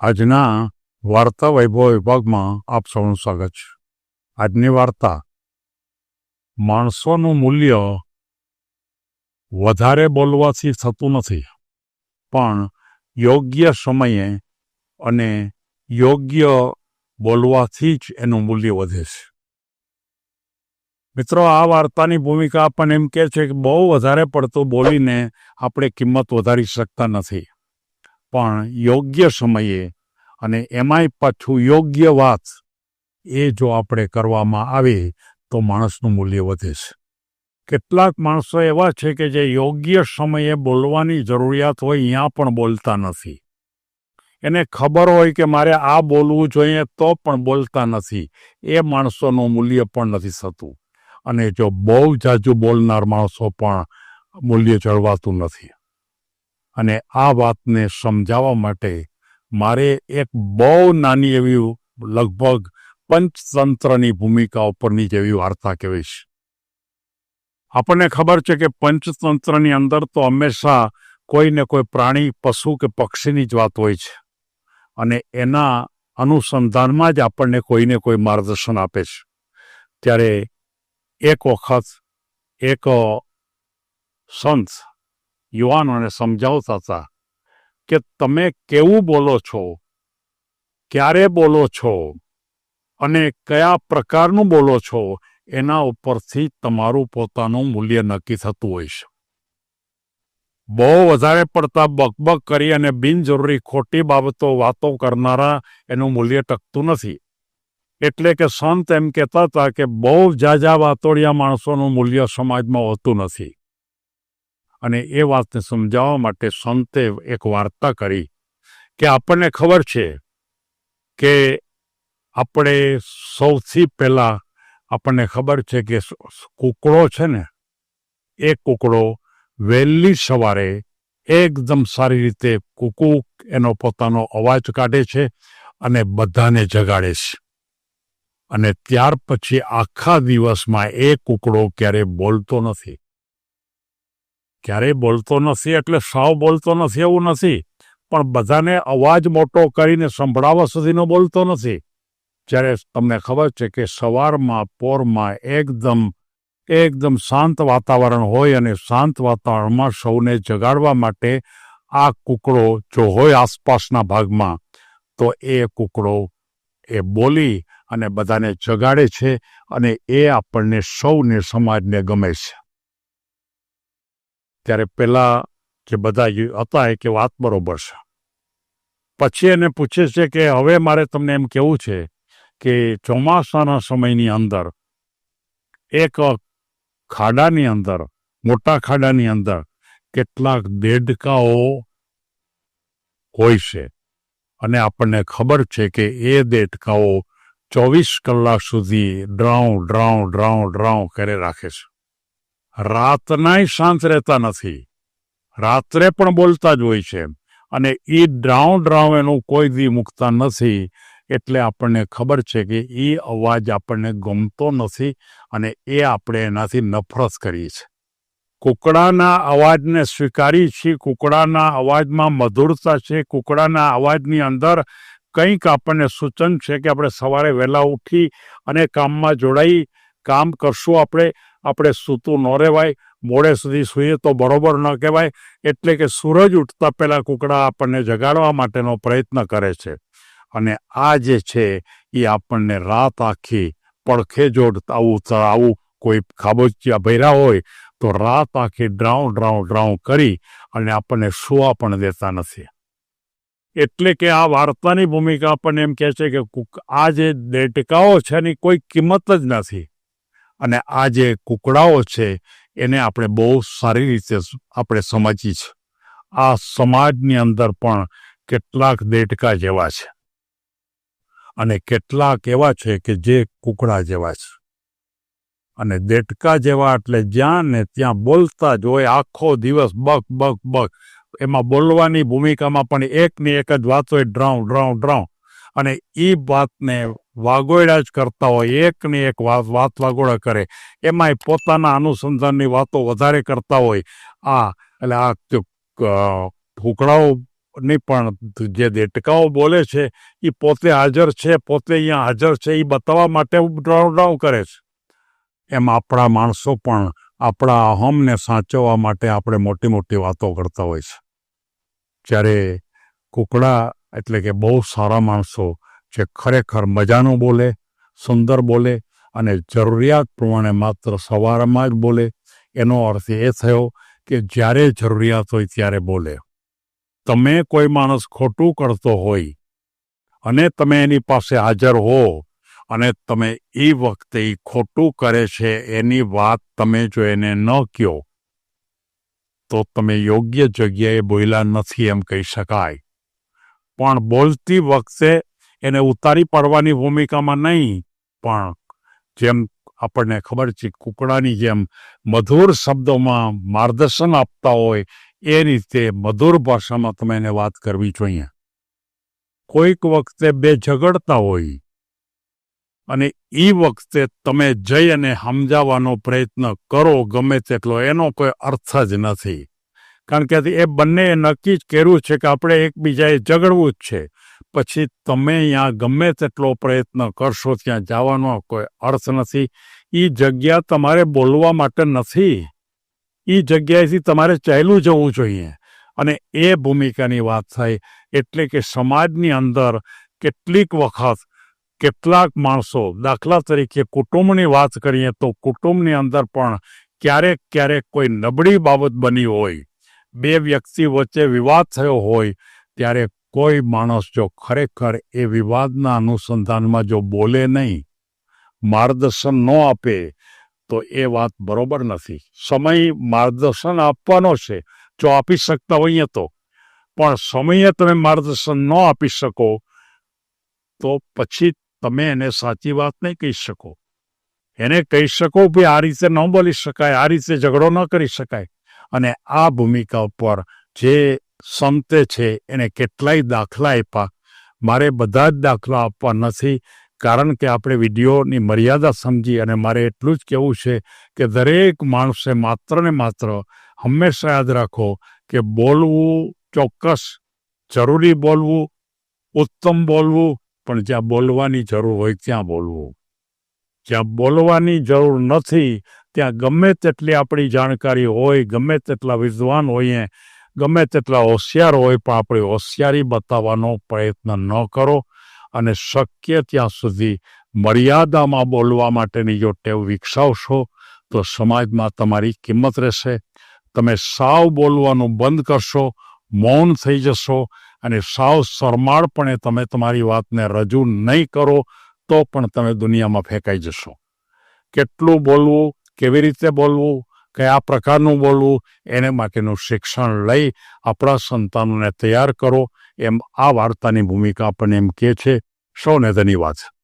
આજના વાર્તા વૈભવ વિભાગમાં આપ સૌનું સ્વાગત છે. આજની વાર્તા, માણસોનું મૂલ્ય વધારે બોલવાથી થતું નથી, પણ યોગ્ય સમયે અને યોગ્ય બોલવાથી જ એનું મૂલ્ય વધે છે. મિત્રો, આ વાર્તાની ભૂમિકા આપણને એમ કહે છે કે બહુ વધારે પડતું બોલીને આપણે કિંમત વધારી શકતા નથી. પણ યોગ્ય સમયે અને એમાંય પાછું યોગ્ય વાત એ જો આપણે કરવામાં આવે તો માણસનું મૂલ્ય વધે છે. કેટલાક માણસો એવા છે કે જે યોગ્ય સમયે બોલવાની જરૂરિયાત હોય અહીંયા પણ બોલતા નથી. એને ખબર હોય કે મારે આ બોલવું જોઈએ તો પણ બોલતા નથી. એ માણસોનું મૂલ્ય પણ નથી થતું. અને જો બહુ જાજુ બોલનાર માણસો પણ મૂલ્ય જળવાતું નથી. અને આ વાતને સમજાવવા માટે મારે એક બહુ નાની એવી લગભગ પંચતંત્રની ભૂમિકા ઉપરની જેવી વાર્તા કહેવીશ. આપણને ખબર છે કે પંચતંત્રની અંદર તો હંમેશા કોઈ ને કોઈ પ્રાણી, પશુ કે પક્ષીની જ વાત હોય છે. અને એના અનુસંધાનમાં જ આપણને કોઈને કોઈ માર્ગદર્શન આપે છે. ત્યારે એક વખત એક સંત યુવાનોને સમજાવતા હતા કે તમે કેવું બોલો છો? ક્યારે બોલો છો? અને કયા પ્રકારનું બોલો છો? એના ઉપરથી તમારું પોતાનું મૂલ્ય નક્કી થતું હોય છે. બહુ વધારે પડતા બકબક કરી અને બિનજરૂરી ખોટી બાબતો વાતો કરનારા એનું મૂલ્ય ટકતું નથી. એટલે કે સંત એમ કહેતા હતા કે બહુ જાજા વાતોડિયા માણસોનું મૂલ્ય સમાજમાં હોતું નથી. અને એ વાતને સમજાવવા માટે સંતે એક વાર્તા કરી કે આપણને ખબર છે કે આપણે સૌથી પહેલાં આપણને ખબર છે કે કૂકડો છે ને, એ કૂકડો વહેલી સવારે એકદમ સારી રીતે કૂકુ એનો પોતાનો અવાજ કાઢે છે અને બધાને જગાડે છે. અને ત્યાર પછી આખા દિવસમાં એ કૂકડો ક્યારે બોલતો નથી. ક્યારેય બોલતો નથી એટલે સાવ બોલતો નથી એવું નથી. પણ બધાને અવાજ મોટો કરીને સંભળાવવા સુધીનો બોલતો નથી. જ્યારે તમને ખબર છે કે સવારમાં, પોરમાં એકદમ એકદમ શાંત વાતાવરણ હોય અને શાંત વાતાવરણમાં સૌને જગાડવા માટે આ કૂકડો જો હોય આસપાસના ભાગમાં, તો એ કૂકડો એ બોલી અને બધાને જગાડે છે અને એ આપણને સૌને સમાજને ગમે છે. ત્યારે પેલા જે બધા હતા એ કે વાત બરોબર છે. પછી એને પૂછે છે કે હવે મારે તમને એમ કેવું છે કે ચોમાસાના સમયની અંદર, એક ખાડાની અંદર, મોટા ખાડાની અંદર કેટલાક દેડકાઓ હોય છે. અને આપણને ખબર છે કે એ દેડકાઓ ચોવીસ કલાક સુધી ડ્રાઉ ડ્રાઉ ડ્રાઉ ડ્રાઉ, કરે રાખે છે. રાતનાય શાંત રહેતા નથી. રાત્રે પણ બોલતા જ હોય છે. અને એ ડ્રાઉ ડ્રાઉ એનું કોઈ દી મૂકતા નથી. એટલે આપણને ખબર છે કે એ અવાજ આપણને ગમતો નથી અને એ આપણે એનાથી નફરત કરીએ છીએ. કુકડાના અવાજને સ્વીકારી છીએ. કુકડાના અવાજમાં મધુરતા છે. કુકડાના અવાજની અંદર કંઈક આપણને સૂચન છે કે આપણે સવારે વહેલા ઉઠી અને કામમાં જોડાઈ કામ કરશું આપણે. આપણે સૂતું ન રહેવાય, મોડે સુધી સૂઈએ તો બરોબર ન કહેવાય, એટલે કે સૂરજ ઉઠતા પહેલાં કુકડા આપણને જગાડવા માટેનો પ્રયત્ન કરે છે. અને આ જે છે, એ આપણને રાત આખી પડખે જોડતા આવું આવું કોઈ ખાબોચિયા ભર્યા હોય, તો રાત આખી ડ્રાઉ ડ્રાઉ ડ્રાઉ કરી અને આપણને સુવા પણ દેતા નથી. એટલે કે આ વાર્તાની ભૂમિકા આપણને એમ કહે છે કે આ જે દેટકાઓ છે એની કોઈ કિંમત જ નથી. અને આ જે કુકડાઓ છે, એને આપણે બહુ સારી રીતે આપણે સમજી છે આ સમાજની અંદર પણ કેટલાક દેટકા જેવા છે. અને કેટલાક એવા છે કે જે કુકડા જેવા છે. અને દેટકા જેવા એટલે જ્યાં ને ત્યાં બોલતા જ હોય, આખો દિવસ બક બક બક. એમાં બોલવાની ભૂમિકામાં પણ એકની એક જ વાત હોય, ડ્રાઉ ડ્રાઉ ડ્રાઉ. અને એ વાતને વાગોયડા જ કરતા હોય, એકની એક વાત વાત વાગોડા કરે. એમાંય પોતાના અનુસંધાનની વાતો વધારે કરતા હોય. આ, એટલે આ કુકડાઓ નહીં પણ જે દેટકાઓ બોલે છે એ પોતે હાજર છે, પોતે અહીંયા હાજર છે એ બતાવવા માટે ડ્રાઉ કરે છે. એમ આપણા માણસો પણ આપણા અહમને સાચવવા માટે આપણે મોટી મોટી વાતો કરતા હોય છે. જ્યારે કુકડા એટલે કે બહુ સારા માણસો જે ખરેખર મજાનું બોલે, સુંદર બોલે અને જરૂરિયાત પ્રમાણે માત્ર સવારમાં જ બોલે, એનો અર્થ એ થયો કે જ્યારે જરૂરિયાત હોય ત્યારે બોલે. તમે કોઈ માણસ ખોટું કરતો હોય અને તમે એની પાસે હાજર હો અને તમે એ વખતે એ ખોટું કરે છે એની વાત તમે જો એને ન કહો તો તમે યોગ્ય જગ્યાએ બોલ્યા નથી એમ કહી શકાય. પણ બોલતી વખતે એને ઉતારી પાડવાની ભૂમિકામાં નહીં, પણ જેમ આપણને ખબર છે, કુકડાની જેમ મધુર શબ્દોમાં માર્ગદર્શન આપતા હોય, એ રીતે મધુર ભાષામાં તમે એને વાત કરવી જોઈએ. કોઈક વખતે બે ઝઘડતા હોય, અને એ વખતે તમે જઈ અને સમજાવવાનો પ્રયત્ન કરો, ગમે તેટલો, એનો કોઈ અર્થ જ નથી. કારણ કે એ બંને નક્કી જ કર્યું છે કે આપણે એકબીજાએ ઝઘડવું જ છે. પછી તમે અહીંયા ગમે તેટલો પ્રયત્ન કરશો, ત્યાં જવાનો કોઈ અર્થ નથી. એ જગ્યા તમારે બોલવા માટે નથી. એ જગ્યાએથી તમારે ચાલ્યું જવું જોઈએ. અને એ ભૂમિકાની વાત થઈ. એટલે કે સમાજની અંદર કેટલીક વખત કેટલાક માણસો દાખલા તરીકે કુટુંબની વાત કરીએ તો કુટુંબની અંદર પણ ક્યારેક ક્યારેક કોઈ નબળી બાબત બની હોય. બે વ્યક્તિ વચ્ચે વિવાદ થયો હોય, ત્યારે કોઈ માણસ જો ખરેખર એ વિવાદના અનુસંધાનમાં જો બોલે નહીં, માર્ગદર્શન ન આપે, તો એ વાત બરોબર નથી. સમય માર્ગદર્શન આપવાનો છે, જો આપી શકતા હોઈએ તો. પણ સમયે તમે માર્ગદર્શન ન આપી શકો, તો પછી તમે એને સાચી વાત નહીં કહી શકો. એને કહી શકો કે આ રીતે ન બોલી શકાય, આ રીતે ઝઘડો ન કરી શકાય. અને આ ભૂમિકા ઉપર જે સંતે છે, એને કેટલાય દાખલા આપ્યા. મારે બધા જ દાખલા આપવા નથી, કારણ કે આપણે વિડીયોની મર્યાદા સમજી અને મારે એટલું જ કહેવું છે કે દરેક માણસે માત્ર ને માત્ર હંમેશા યાદ રાખો કે બોલવું ચોક્કસ, જરૂરી બોલવું, ઉત્તમ બોલવું, પણ જ્યાં બોલવાની જરૂર હોય ત્યાં બોલવું. જ્યાં બોલવાની જરૂર નથી, ત્યાં ગમે તેટલી આપણી જાણકારી હોય, ગમે તેટલા વિદ્વાન હોઈએ ગમે તેટલા હોશિયાર હોય પણ આપણે હોશિયારી બતાવવાનો પ્રયત્ન ન કરો અને શક્ય ત્યાં સુધી મર્યાદામાં બોલવા માટેની જો ટેવ વિકસાવશો, તો સમાજમાં તમારી કિંમત રહેશે. તમે સાવ બોલવાનું બંધ કરશો, મૌન થઈ જશો અને સાવ શરમાળપણે તમે તમારી વાતને રજૂ નહીં કરો, તો પણ તમે દુનિયામાં ફેંકાઈ જશો. કેટલું બોલવું, કેવી રીતે બોલવું કયા પ્રકારનું બોલવું, એને માટેનું શિક્ષણ લઈ આપણા સંતાનોને તૈયાર કરો, એમ આ વાર્તાની ભૂમિકા આપણને એમ કહે છે. સૌને ધન્યવાદ.